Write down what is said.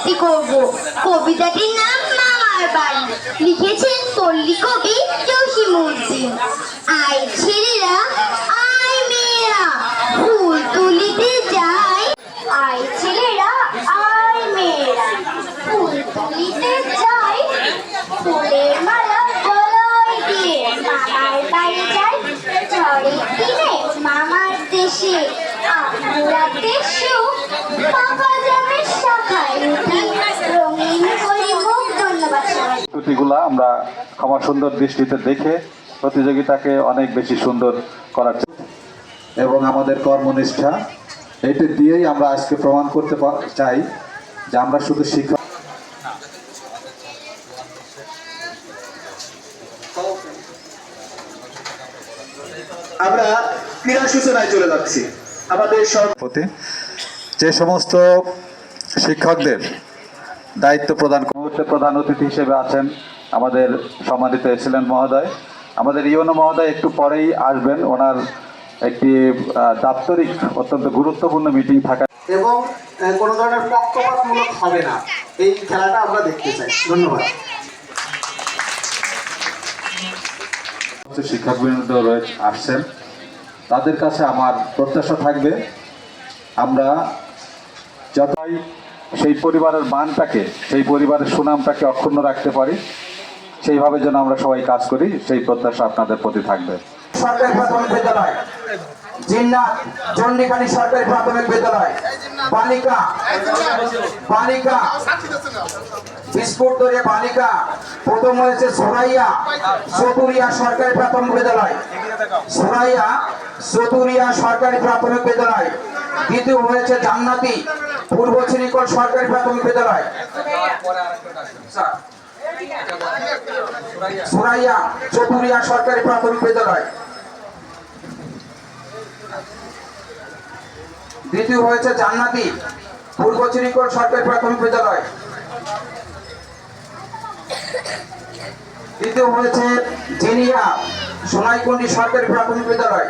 আবৃত্তি করব। কবিতাটির নাম মামার বাড়ি। লিখেছেন পল্লী কবি জসিমউদ্দিন। আয় ছেলেরা, আয় মেয়েরা, ফুল তুলিতে যায় আয় ছেলেরা, আয় মেয়েরা, ফুল তুলিতে যায় ফুলের মালা গলায় দিয়ে মামার বাড়ি যায় ঝড়ের দিনে মামার দেশে আমরা দেশেও ত্রুটিগুলা আমরা ক্ষমা সুন্দর দৃষ্টিতে দেখে প্রতিযোগিতাকে অনেক বেশি সুন্দর করার এবং আমাদের কর্মনিষ্ঠা, এটি দিয়েই আমরা আজকে প্রমাণ করতে চাই যে আমরা শুধু শিক্ষা আমরা ক্রীড়া সূচনায় চলে যাচ্ছি। আমাদের সব যে সমস্ত শিক্ষকদের দায়িত্ব প্রদান মুহূর্তে প্রধান অতিথি হিসেবে আছেন আমাদের সম্মানিত এক্সিলেন্ট মহোদয়। আমাদের ইউনো মহোদয় একটু পরেই আসবেন। ওনার একটি দাপ্তরিক অত্যন্ত গুরুত্বপূর্ণ মিটিং থাকা এবং কোনো ধরনের পক্ষপাতমূলক হবে না। এই খেলাটা আমরা দেখতে চাই। ধন্যবাদ। শিক্ষকবৃন্দ রয়েছে আসছেন। তাদের কাছে আমার প্রত্যাশা থাকবে আমরা যতই সেই পরিবারের মানটাকে সেই পরিবারের সুনামটাকে অক্ষুণ্ণ রাখতে পারি। সেইভাবে যেন আমরা সবাই কাজ করি, সেই প্রত্যাশা আপনাদের প্রতি থাকবে। সরকারি প্রাথমিক সরকারি প্রাথমিক প্রথম হয়েছে সোরাইয়া, চতুরিয়া সরকারি প্রাথমিক সোরাইয়া, চতুরিয়া সরকারি প্রাথমিক বিদ্যালয়, দ্বিতীয় হয়েছে জান্নাতি পূর্ব শ্রীকল সরকারি প্রাথমিক বিদ্যালয়। সুরাইয়া চতুরিয়া সরকারি প্রাথমিক বিদ্যালয়। দ্বিতীয় হয়েছে জান্নাতি পূর্ব চিরিকোট সরকারি প্রাথমিক বিদ্যালয়। তৃতীয় হয়েছে জিনিয়া সোনাইকুন্ডি সরকারি প্রাথমিক বিদ্যালয়।